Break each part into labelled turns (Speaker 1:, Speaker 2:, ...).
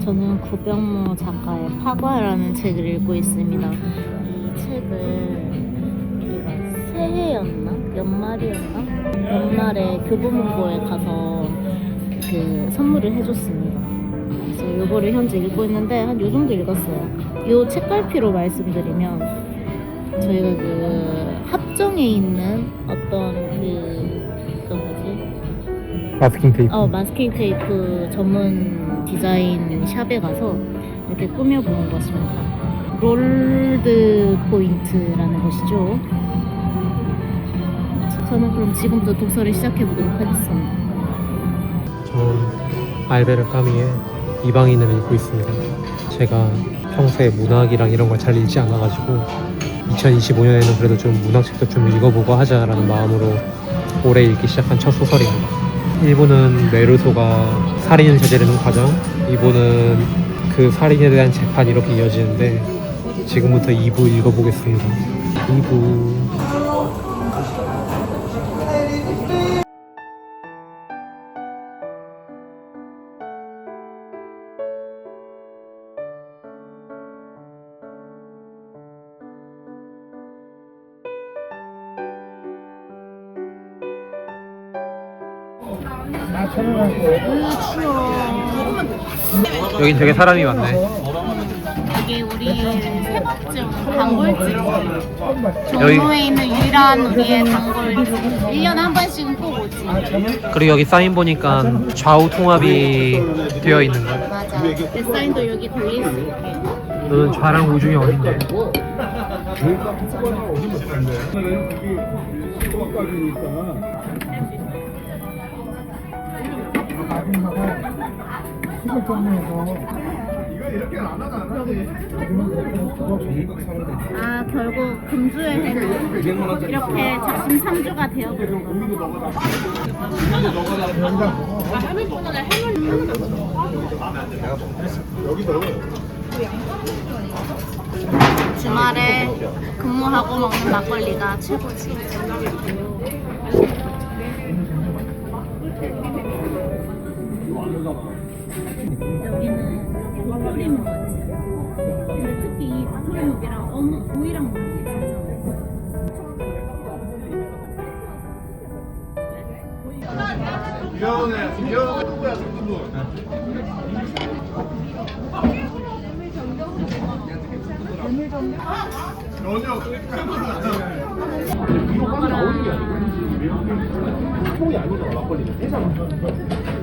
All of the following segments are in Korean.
Speaker 1: 저는 구병모 작가의 파과라는 책을 읽고 있습니다. 이 책은 우리가 새해였나? 연말이었나? 연말에 교보문고에 가서 그 선물을 해줬습니다. 그래서 요거를 현재 읽고 있는데 한 요 정도 읽었어요. 요 책갈피로 말씀드리면 저희가 그 합정에 있는 어떤 그, 그 뭐지?
Speaker 2: 마스킹 테이프.
Speaker 1: 어 마스킹 테이프 전문 디자인 샵에 가서 이렇게 꾸며보는 것입니다. 롤드 포인트라는 것이죠. 저는 그럼 지금부터 독서를 시작해보도록 하겠습니다.
Speaker 2: 저는 알베르 까미의 이방인을 읽고 있습니다. 제가 평소에 문학이랑 이런 걸 잘 읽지 않아가지고 2025년에는 그래도 좀 문학책도 좀 읽어보고 하자라는 마음으로 올해 읽기 시작한 첫 소설입니다. 1부는 메르소가 살인을 저지르는 과정, 2부는 그 살인에 대한 재판이 이렇게 이어지는데 지금부터 2부 읽어보겠습니다. 2부 여긴 되게 사람이 많네.
Speaker 1: 여기 우리 새벽쯤 단골집.
Speaker 2: 여기-
Speaker 1: 종로에 있는 유일한 우리의 단골집. 1년에 한 번씩은 꼭 오지.
Speaker 2: 그리고 여기 사인 보니까 좌우 통합이 되어 있는 거.
Speaker 1: 맞아. 내 사인도 여기 돌릴 수 있게.
Speaker 2: 너는 좌랑 우 중에 어딘데?
Speaker 1: 아 결국 금주의 해는 이렇게 작심 삼주가 되어버린 거 주말에 근무하고 먹는 막걸리가 최고지 여기는 도토리묵 맛집 근데 특히 이 도토리묵이랑 어묵 오이랑 먹는 게 진짜 맛있어
Speaker 2: 통이 아니잖아 막걸리는 세잖아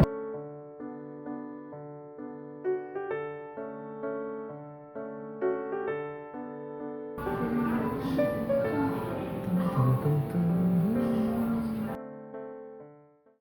Speaker 2: tum.